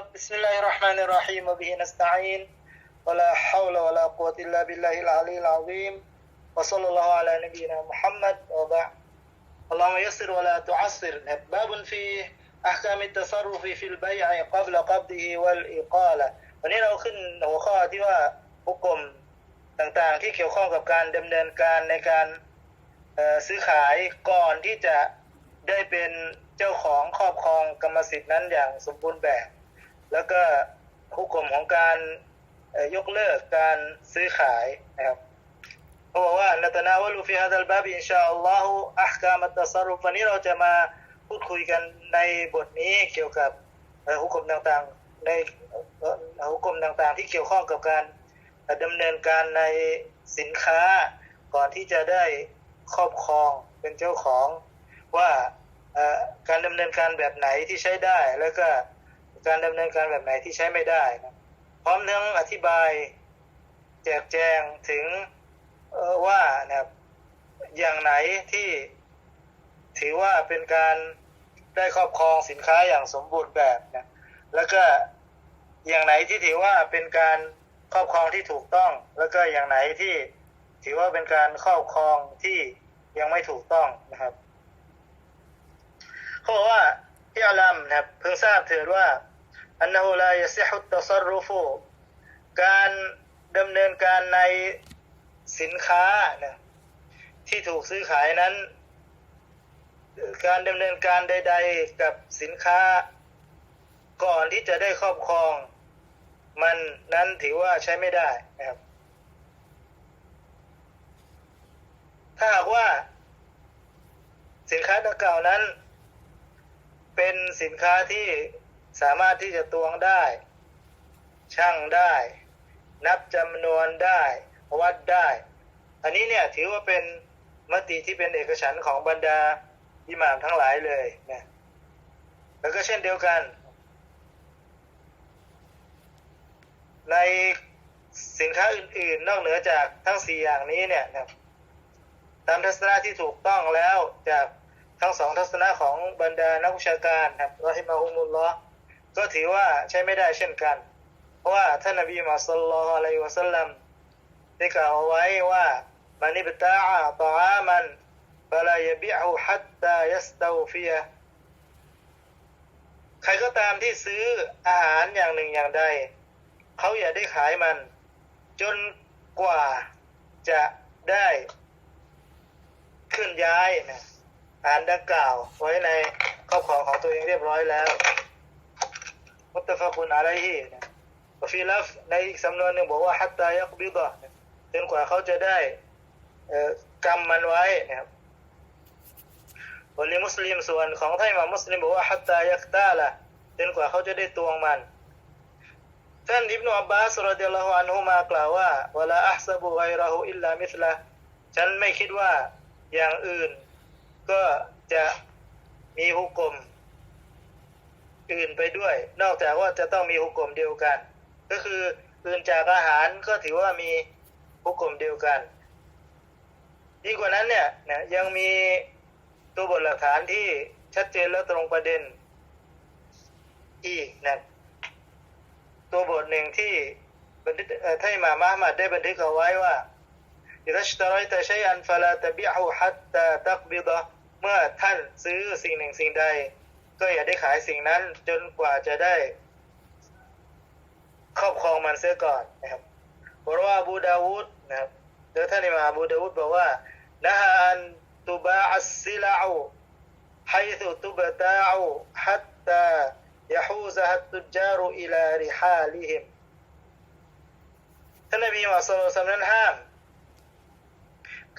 بسم الله มิลลาฮิรราะห์มานิรราะฮีมวะบิฮินัสตะอีนวะลาฮาวละวะลากุวะติลลาบิลลาฮิลอาลีลอาซีมวะศ็อลลัลลอฮุอะลานะบีนามุฮัมมัดวะบะอัลลอฮุมะยัสซิรวะลาตุอัสซิรนะครันี้เราขึ้นหัวข้อที่ว่าหุกมต่างๆ ที่เกี่ยวข้องกับการดำเนินการในการซื้อขายก่อนที่จะได้เป็นเจ้าของครอบครองกรรมสิทธิ์นั้นอย่างสมบูรณ์แบบ แล้วก็หุกกลมของการยกเลิกการซื้อขายนะครับเขาบอกว่านัตนาวลูฟิฮะดัลบาบอินชาอัลลอฮุอัฮกามัตสรุปวันนี้เราจะมาพูดคุยกันในบทนี้เกี่ยวกับหุกกลมต่างๆในหุกกลมต่างๆ ที่เกี่ยวข้องกับการดำเนินการในสินค้า ก่อนที่จะได้ครอบครองเป็นเจ้าของว่าการดำเนินการแบบไหนที่ใช้ได้แล้วก็ การดำเนินการแบบไหนที่ใช้ไม่ได้นะพร้อมทั้งอธิบายแจกแจงถึงว่านะครับอย่างไหนที่ถือว่าเป็นการได้ครอบครองสินค้าอย่างสมบูรณ์แบบนะแล้วก็อย่างไหนที่ถือว่าเป็นการครอบครองที่ถูกต้อง แล้วก็อย่างไหนที่ถือว่าเป็นการครอบครองที่ยังไม่ถูกต้องนะครับเขาบอกว่าที่อัลัมนะครับเพิ่งทราบเถิดว่า อันน ه ลายซิฮุตตซัรรุฟูการดำเนินการในสินค้านะที่ถูกซื้อขายนั้น การดำเนินการใด ๆ กับสินค้า ก่อนที่จะได้ครอบครอง มันนั้นถือว่าใช้ไม่ได้นะครับ ถ้าหากว่า สินค้าดังกล่าวนั้น เป็นสินค้าที่ สามารถที่จะตวงได้ชั่งได้ นับจำนวนได้ วัดได้ อันนี้เนี่ยถือว่าเป็นมติที่เป็นเอกฉันท์ของบรรดาอิหม่ามทั้งหลายเลยนะแล้วก็เช่นเดียวกัน ในสินค้าอื่น ๆ นอกเหนือจากทั้งสี่อย่างนี้เนี่ยนะตามทัศนะที่ถูกต้องแล้วจากทั้งสองทัศนะของบรรดานักวิชาการครับรอฮิมาฮุมุลลอฮ์ ก็ถือว่าใช้ไม่ได้เช่นกัน เพราะว่าท่านนบีมุฮัมมัดศ็อลลอะลัยวะซัลลัมได้กล่าวไว้ว่ามันิบตาอะตอามันฟลายบิอฮุฮัตตายัสตาฟิยใครก็ตามที่ซื้ออาหารอย่างหนึ่งอย่างใด เขาอย่าได้ขายมัน จนกว่าจะได้เคลื่อนย้ายนะอาหารดังกล่าวไว้ในครอบครองของตัวเองเรียบร้อยแล้ว มุตฟะกุนอะลัยฮินะวะฟีลัฟในอีกสำนวนหนึ่งบอกว่าฮัตตายักบิดะจนกว่าเขาจะได้เอ่อกำมันไว้นะครับวันนี้มุสลิมส่วนของไทยมามุสลิมบอกว่าฮัตตายักตาละจนกว่าเขาจะได้ตวงมันท่านอิบนุอับบาสรดิยัลลอฮุอันฮุมากล่าวว่าวะลาอัห์ซะบุไกรฮุอิลลามิสละฉันไม่คิดว่าอย่างอื่น ก็จะมีหุกกลม อื่นไปด้วย นอกจากว่าจะต้องมีหุกกลมเดียวกัน ก็คืออื่นจากอาหารก็ถือว่ามีหุกกลมเดียวกันยิ่งกว่านั้นเนี่ยนะยังมีตัวบทหลักฐานที่ชัดเจนและตรงประเด็นอีกนะตัวบทหนึ่งที่บันทึกท่านมามาหมัดได้บันทึกเอาไว้ว่าอิรัชตรอยตชัยอันฟาลาตบิฮูฮัตตาตักบิดะเมื่อท่านซื้อสิ่งหนึ่งสิ่งใด ก็อย่าได้ขายสิ่งนั้นจนกว่าจะได้ ครอบครองมันเสียก่อนนะครับเพราะว่าอบูดาวูดนะครับโดยท่านอิหม่ามอบูดาวูดบอกว่านะฮะอันตุบาอัสซิลาอู حيث تبتاع حتى يحوزها التجار إلى رحالهم ท่านนบีมุฮัมมัดศ็อลลัลลอฮุอะลัยฮิวะซัลลัมนั้นห้าม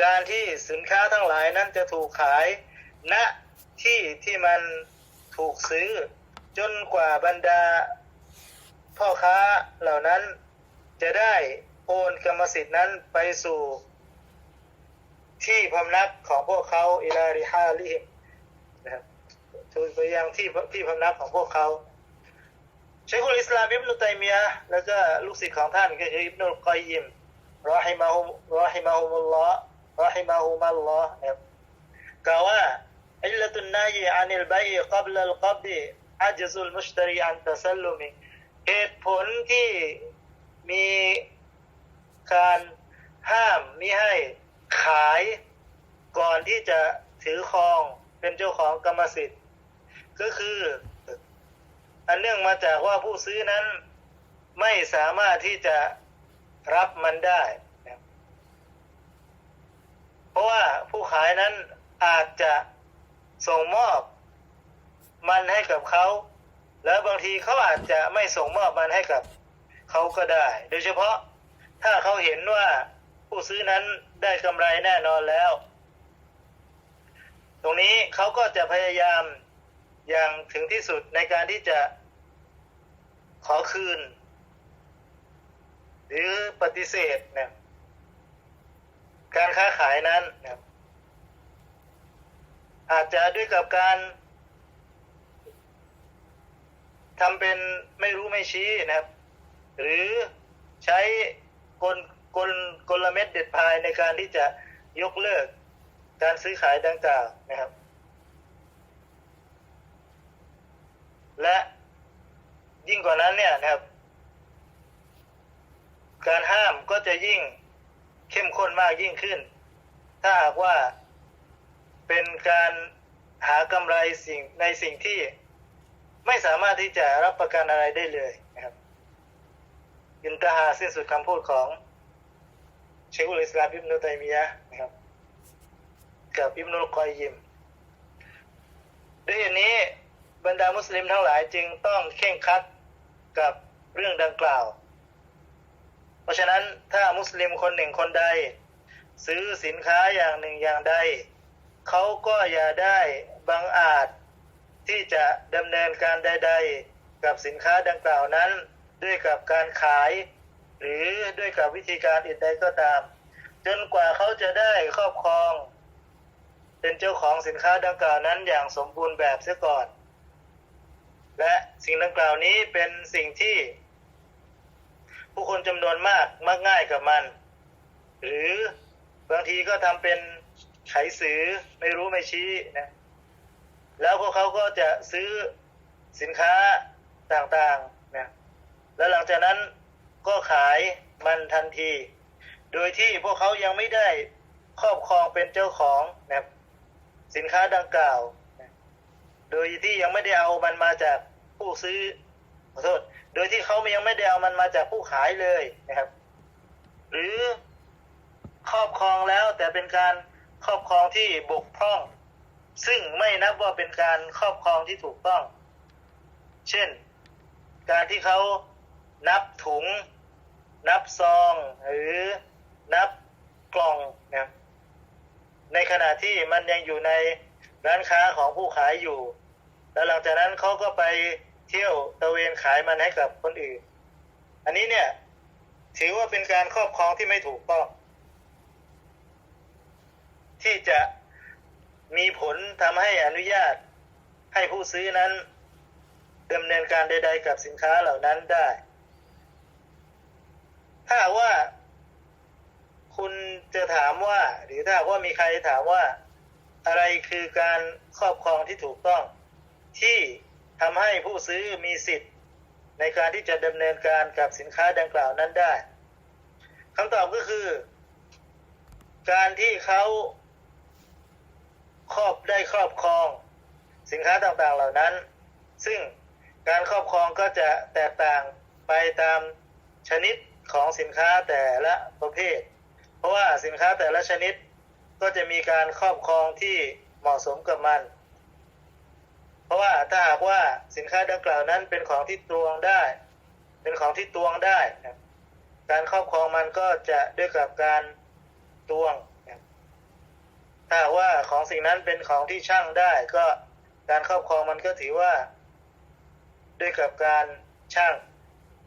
การที่สินค้าทั้งหลายนั้นจะถูกขายณที่ที่มัน ถูกซื้อ จนกว่าบรรดา พ่อค้าเหล่านั้น จะได้โอนกรรมสิทธิ์นั้นไปสู่ ที่พำนักของพวกเขาอิลาริฮาลิมนะครับถูกไปยังที่ที่พำนักของพวกเขาเชคุลอิสลามอิบนุตัยมียะแล้วก็ลูกศิษย์ของท่านก็คืออิบนุลกอยยิมรอฮิมะฮุมรอฮิมะฮุมุลลอฮ์รอฮิมะฮุมัลลอฮ์นะครับกล่าวว่า علة النهي عن البيع قبل القبض عجز المشتري عن تسلم เหตุผลที่มีการห้ามมิให้ขายก่อนที่จะถือครองเป็นเจ้าของกรรมสิทธิ์ ก็คือ อันเนื่องมาจากว่าผู้ซื้อนั้นไม่สามารถที่จะรับมันได้นะครับเพราะว่าผู้ขายนั้นอาจจะ ส่งมอบมันให้กับเขา แล้วบางทีเขาอาจจะไม่ส่งมอบมันให้กับเขาก็ได้ โดยเฉพาะถ้าเขาเห็นว่าผู้ซื้อนั้นได้กำไรแน่นอนแล้ว ตรงนี้เขาก็จะพยายามอย่างถึงที่สุดในการที่จะขอคืน หรือปฏิเสธนะการค้าขายนั้นนะ อาจจะด้วยกับการทำเป็นไม่รู้ไม่ชี้นะครับ หรือใช้กลกลกลเม็ดเด็ดพายในการที่จะยกเลิกการซื้อขายดังกล่าวนะครับ และยิ่งกว่านั้นเนี่ยนะครับ การห้ามก็จะยิ่งเข้มข้นมากยิ่งขึ้น ถ้าหากว่า เป็นการหากำไรสิ่งในสิ่งที่ไม่สามารถที่จะรับประกันอะไรได้เลยนะครับอินตาฮาสิ้นสุดคำพูดของเชคุลอิสลามอิบนุตัยมียะนะครับกับอิบนุลกอยยิมด้วยเหตุนี้บรรดามุสลิมทั้งหลายจึงต้องเข่งคัดกับเรื่องดังกล่าว เพราะฉะนั้นถ้ามุสลิมคนหนึ่งคนใด ซื้อสินค้าอย่างหนึ่งอย่างใด เขาก็อย่าได้บังอาจที่จะดำเนินการใด ๆ กับสินค้าดังกล่าวนั้น ด้วยกับการขาย หรือด้วยกับวิธีการอื่นใดก็ตาม จนกว่าเขาจะได้ครอบครอง เป็นเจ้าของสินค้าดังกล่าวนั้นอย่างสมบูรณ์แบบเสียก่อน และสิ่งดังกล่าวนี้เป็นสิ่งที่ ผู้คนจำนวนมากมักง่ายกับมัน หรือบางทีก็ทำเป็น ไขสือไม่รู้ไม่ชี้นะแล้วพวกเขาก็จะซื้อสินค้าต่างๆนะแล้วหลังจากนั้นก็ขายมันทันที โดยที่พวกเขายังไม่ได้ครอบครองเป็นเจ้าของนะสินค้าดังกล่าวนะโดยที่ยังไม่ได้เอามันมาจากผู้ซื้อขอโทษโดยที่เขายังไม่ได้เอามันมาจากผู้ขายเลยนะครับ หรือครอบครองแล้วแต่เป็นการ ครอบครองที่บกพร่อง ซึ่งไม่นับว่าเป็นการครอบครองที่ถูกต้อง เช่น การที่เขานับถุง นับซอง หรือนับกล่องนะในขณะที่มันยังอยู่ในร้านค้าของผู้ขายอยู่ แล้วหลังจากนั้นเขาก็ไปเที่ยวตะเวนขายมันให้กับคนอื่น อันนี้เนี่ย ถือว่าเป็นการครอบครองที่ไม่ถูกต้อง ที่จะมีผลทำให้อนุญาตให้ผู้ซื้อนั้นดำเนินการใด ๆ กับสินค้าเหล่านั้นได้ ถ้าว่าคุณจะถามว่า หรือถ้าว่ามีใครถามว่าอะไรคือการครอบครองที่ถูกต้อง ที่ทำให้ผู้ซื้อมีสิทธิ์ ในการที่จะดำเนินการกับสินค้าดังกล่าวนั้นได้คำตอบก็คือ การที่เขา ครอบได้ครอบครองสินค้าต่างๆเหล่านั้น ซึ่งการครอบครองก็จะแตกต่างไปตามชนิดของสินค้าแต่ละประเภท เพราะว่าสินค้าแต่ละชนิดก็จะมีการครอบครองที่เหมาะสมกับมัน เพราะว่าถ้าหากว่าสินค้าดังกล่าวนั้นเป็นของที่ตวงได้ เป็นของที่ตวงได้ การครอบครองมันก็จะด้วยกับการตวง ถ้าว่าของสิ่งนั้นเป็นของที่ช่างได้ ก็การครอบครองมันก็ถือว่า ด้วยกับการช่าง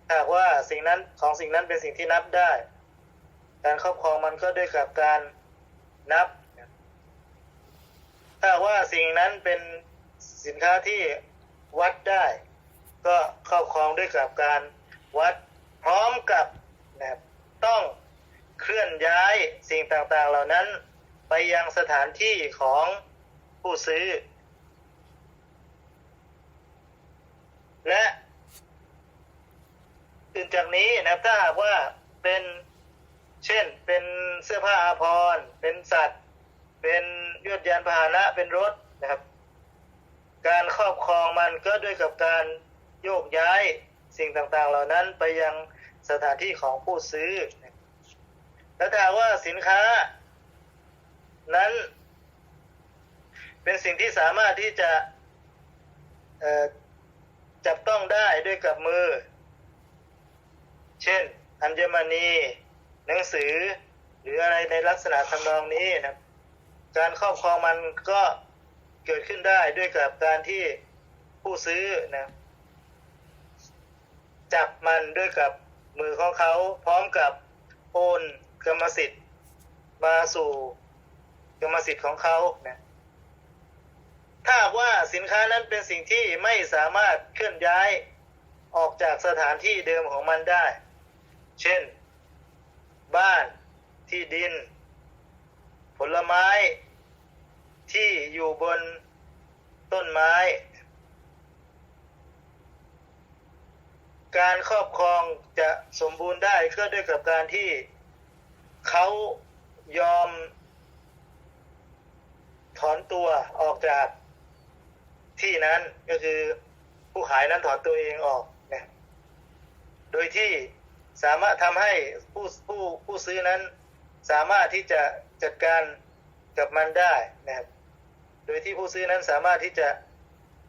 ถ้าหากว่าสิ่งนั้นของสิ่งนั้นเป็นสิ่งที่นับได้ การครอบครองมันก็ด้วยกับการนับ ถ้าว่าสิ่งนั้นเป็นสินค้าที่วัดได้ ก็ครอบครองด้วยกับการวัดพร้อมกับนะครับต้องเคลื่อนย้ายสิ่งต่างๆเหล่านั้น ไปยังสถานที่ของผู้ซื้อ และอื่นจากนี้นะครับถ้าหากว่าเป็นเช่นเป็นเสื้อผ้าอาภรณ์เป็นสัตว์ เป็นยวดยานพาหนะเป็นรถนะครับ การครอบครองมันก็ด้วยกับการโยกย้ายสิ่งต่างๆ เหล่านั้นไปยังสถานที่ของผู้ซื้อ แล้วถ้าว่าสินค้า นั้น เป็นสิ่งที่สามารถที่จะจับต้องได้ด้วยกับมือ เช่น อัญมณี หนังสือ หรืออะไรในลักษณะทำนองนี้นะการครอบครองมันก็เกิดขึ้นได้ด้วยกับการที่ผู้ซื้อนะจับมันด้วยกับมือของเขาพร้อมกับโอนกรรมสิทธิ์มาสู่ รรมสิทธิ์ของเขานะถ้าว่าสินค้านั้นเป็นสิ่งที่ไม่สามารถเคลื่อนย้ายออกจากสถานที่เดิมของมันได้ เช่น บ้าน ที่ดิน ผลไม้ ที่อยู่บนต้นไม้ การครอบครองจะสมบูรณ์ได้ก็ด้วยกับการที่เขายอม อนตัวออกจากที่นั้นก็คือผู้ขายนั้นถอนตัวเองออกนะโดยที่สามารถทำให้ผู้ผู้ผู้ซื้อนั้น สามารถที่จะจัดการกับมันได้นะครับ โดยที่ผู้ซื้อนั้นสามารถที่จะ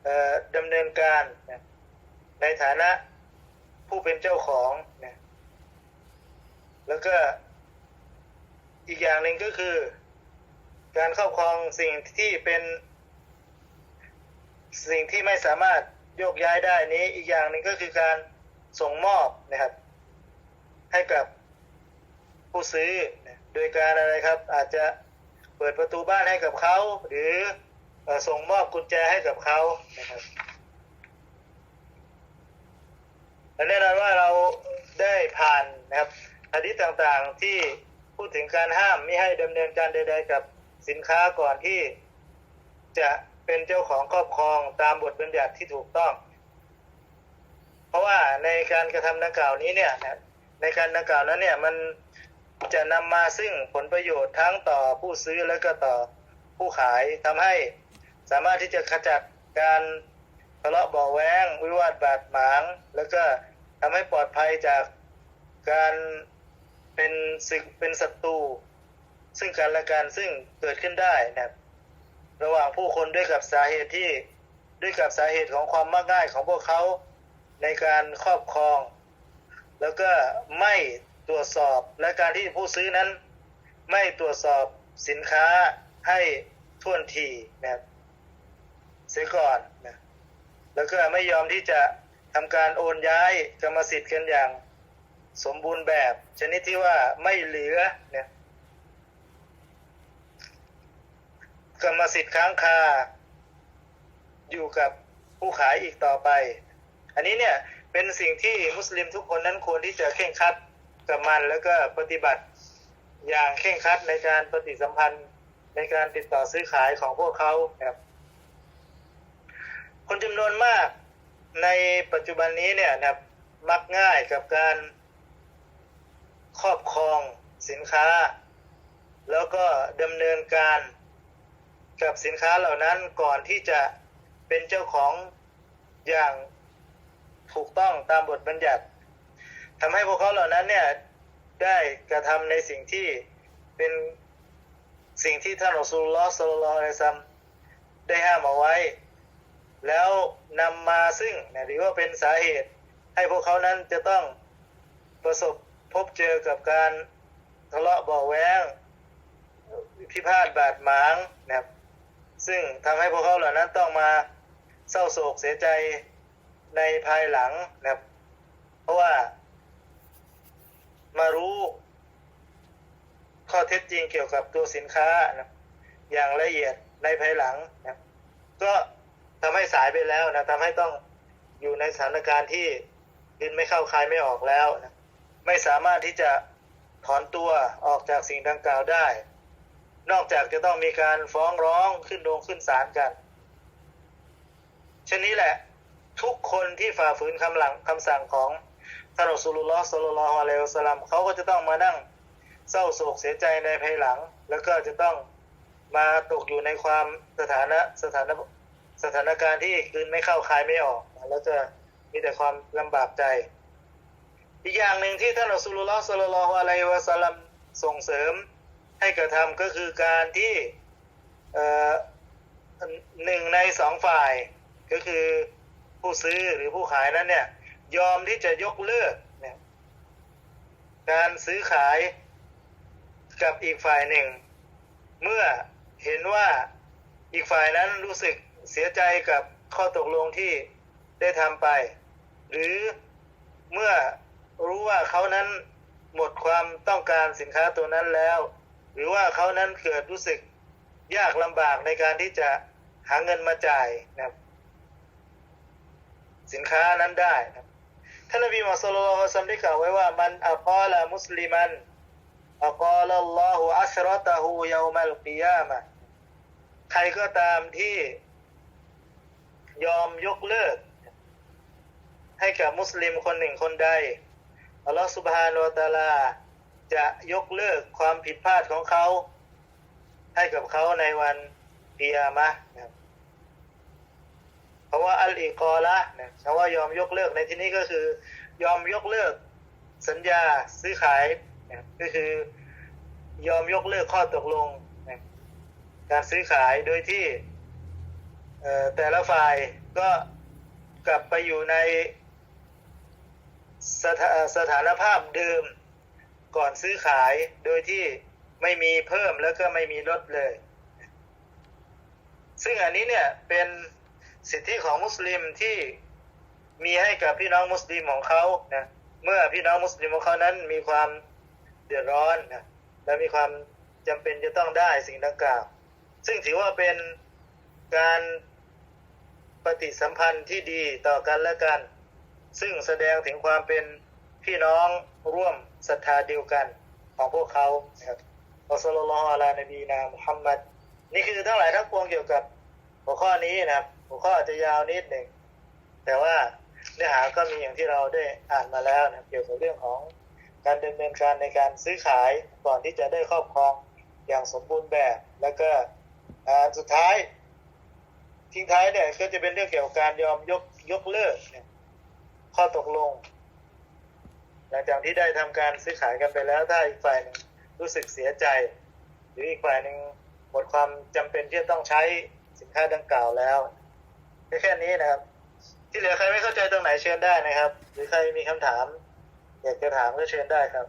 เอ่อดำเนินการนะในฐานะผู้เป็นเจ้าของนะแล้วก็อีกอย่างหนึ่งก็คือ การครอบครองสิ่งที่เป็น สิ่งที่ไม่สามารถโยกย้ายได้นี้ อีกอย่างหนึ่งก็คือการส่งมอบนะครับ ให้กับผู้ซื้อโดยการอะไรครับ อาจจะเปิดประตูบ้านให้กับเขา หรืออส่งมอบกุญแจให้กับเขานะครับและแน่นอนว่าเราได้ผ่านนะครับหะดีษต่างๆที่พูดถึงการห้ามไม่ให้ดำเนินการใด ๆ กับ สินค้าก่อนที่จะเป็นเจ้าของครอบครองตามบทบัญญัติที่ถูกต้อง เพราะว่าในการกระทำดังกล่าวนี้เนี่ยนะในการดังกล่าวนั้นเนี่ยมันจะนำมาซึ่งผลประโยชน์ทั้งต่อผู้ซื้อและก็ต่อผู้ขายทำให้สามารถที่จะขจัดการทะเลาะเบาแวงวิวาทบาดหมาง แล้วก็ทำให้ปลอดภัยจากการเป็นศึกเป็นศัตรู ซึ่งกันและกันซึ่งเกิดขึ้นได้นะครับ ระหว่างผู้คนด้วยกับสาเหตุที่ด้วยกับสาเหตุของความมักง่ายของพวกเขาในการครอบครอง แล้วก็ไม่ตรวจสอบและการที่ผู้ซื้อนั้น ไม่ตรวจสอบสินค้าให้ท่วนทีนะครับเสียก่อนนะแล้วก็ไม่ยอมที่จะทำการโอนย้ายกรรมสิทธิ์กันอย่างสมบูรณ์แบบ ชนิดที่ว่าไม่เหลือเนี่ย กรรมสิทธิ์ค้างคา อยู่กับผู้ขายอีกต่อไป อันนี้เนี่ยเป็นสิ่งที่มุสลิมทุกคนนั้นควรที่จะเข่งครัดกับมันแล้วก็ปฏิบัติอย่างเข่งครัดในการปฏิสัมพันธ์ในการติดต่อซื้อขายของพวกเขาครับคนจำนวนมากในปัจจุบันนี้เนี่ยนะครับมักง่ายกับการครอบครองสินค้า แล้วก็ดำเนินการ กับสินค้าเหล่านั้นก่อนที่จะเป็นเจ้าของอย่างถูกต้องตามบทบัญญัติทำให้พวกเขาเหล่านั้นเนี่ยได้กระทำในสิ่งที่เป็นสิ่งที่ท่านอัสุลลอฮ์สุลลัลอฮุอะลัยซัมได้ห้ามเอาไว้ แล้วนำมาซึ่งนะหรือว่าเป็นสาเหตุ ให้พวกเขานั้นจะต้องประสบพบเจอกับการทะเลาะเบาแวงพิพาทบาดหมางนะครับ ซึ่งทำให้พวกเขาเหล่านั้นต้องมาเศร้าโศกเสียใจในภายหลังนะครับ เพราะว่า มารู้ข้อเท็จจริงเกี่ยวกับตัวสินค้านะอย่างละเอียดในภายหลังนะก็ทำให้สายไปแล้วนะทำให้ต้องอยู่ในสถานการณ์ที่ดินไม่เข้าคายไม่ออกแล้วนะไม่สามารถที่จะถอนตัวออกจากสิ่งดังกล่าวได้ นอกจากจะต้องมีการฟ้องร้องขึ้นโรงขึ้นศาลกันเช่นนี้แหละ ทุกคนที่ฝ่าฝืนคำหลังคำสั่งของท่านอัสลุลลอฮ์สัลลัลอฮุอะลัยฮิวสลลัมเขาก็จะต้องมานั่งเศร้าโศกเสียใจในภายหลัง แล้วก็จะต้องมาตกอยู่ในความสถานะสถานะสถานการณ์ที่คืนไม่เข้าคายไม่ออก แล้วจะมีแต่ความลำบากใจ อีกอย่างหนึ่งที่ท่านอัสลุลลอฮ์สัลลัลอฮุอะลัยฮิวสลัมส่งเสริม ให้กระทำก็คือการที่หนึ่งในสองฝ่ายก็คือผู้ซื้อหรือผู้ขายนั้นเนี่ยยอมที่จะยกเลิกเนี่ยการซื้อขายกับอีกฝ่ายหนึ่ง เมื่อเห็นว่าอีกฝ่ายนั้นรู้สึกเสียใจกับข้อตกลงที่ได้ทำไป หรือเมื่อรู้ว่าเขานั้นหมดความต้องการสินค้าตัวนั้นแล้ว หรือว่าเขานั้นเกิดรู้สึกยากลำบากในการที่จะหาเงินมาจ่ายนะครับ สินค้านั้นได้นะท่านนบีมุฮัมมัดสุลลัลลอฮุอะลัยฮิวะซัมได้กล่าวไว้ว่ามันอักอละมุสลิมันอักอลัลลอฮุอัชรอตะฮูยามัลกิยามะใครก็ตามที่ยอมยกเลิก ให้กับมุสลิมคนหนึ่งคนใดอัลลอฮฺสุบฮานาอัลตะอาลา จะยกเลิกความผิดพลาดของเขา ให้กับเขาในวันกิยามะนะครับเพราะว่าอัลอิกอละนะคำว่ายอมยกเลิกในที่นี้ก็คือ ยอมยกเลิกสัญญาซื้อขายนะก็คือยอมยกเลิกข้อตกลงนะการซื้อขายโดยที่แต่ละฝ่ายก็กลับไปอยู่ในสถาสถานภาพเดิม ก่อนซื้อขายโดยที่ไม่มีเพิ่มแล้วก็ไม่มีลดเลย ซึ่งอันนี้เนี่ยเป็นสิทธิของมุสลิมที่มีให้กับพี่น้องมุสลิมของเขานะเมื่อพี่น้องมุสลิมของเขานั้นมีความเดือดร้อนนะและมีความจำเป็นจะต้องได้สิ่งดังกล่าว ซึ่งถือว่าเป็นการปฏิสัมพันธ์ที่ดีต่อกันและกัน ซึ่งแสดงถึงความเป็น พี่น้องร่วมศรัทธาเดียวกันของพวกเขานะครับอัสลลัลลอฮุอะลานบีนามุฮัมมัดนี่คือทั้งหลายทั้งปวงเกี่ยวกับหัวข้อนี้นะครับ หัวข้ออาจจะยาวนิดหนึ่ง แต่ว่าเนื้อหาก็มีอย่างที่เราได้อ่านมาแล้วนะครับเกี่ยวกับเรื่องของการดำเนินการในการซื้อขายก่อนที่จะได้ครอบครองอย่างสมบูรณ์แบบ แล้วก็อ่าสุดท้าย ทิ้งท้ายเนี่ยก็จะเป็นเรื่องเกี่ยวกับการยอมยกยกเลิกข้อตกลง หลังจากที่ได้ทำการซื้อขายกันไปแล้ว ถ้าอีกฝ่ายนึงรู้สึกเสียใจ หรืออีกฝ่ายหนึ่งหมดความจำเป็นที่จะต้องใช้สินค้าดังกล่าวแล้วแค่แค่นี้นะครับ ที่เหลือใครไม่เข้าใจตรงไหนเชิญได้นะครับ หรือใครมีคำถามอยากจะถามก็เชิญได้ครับ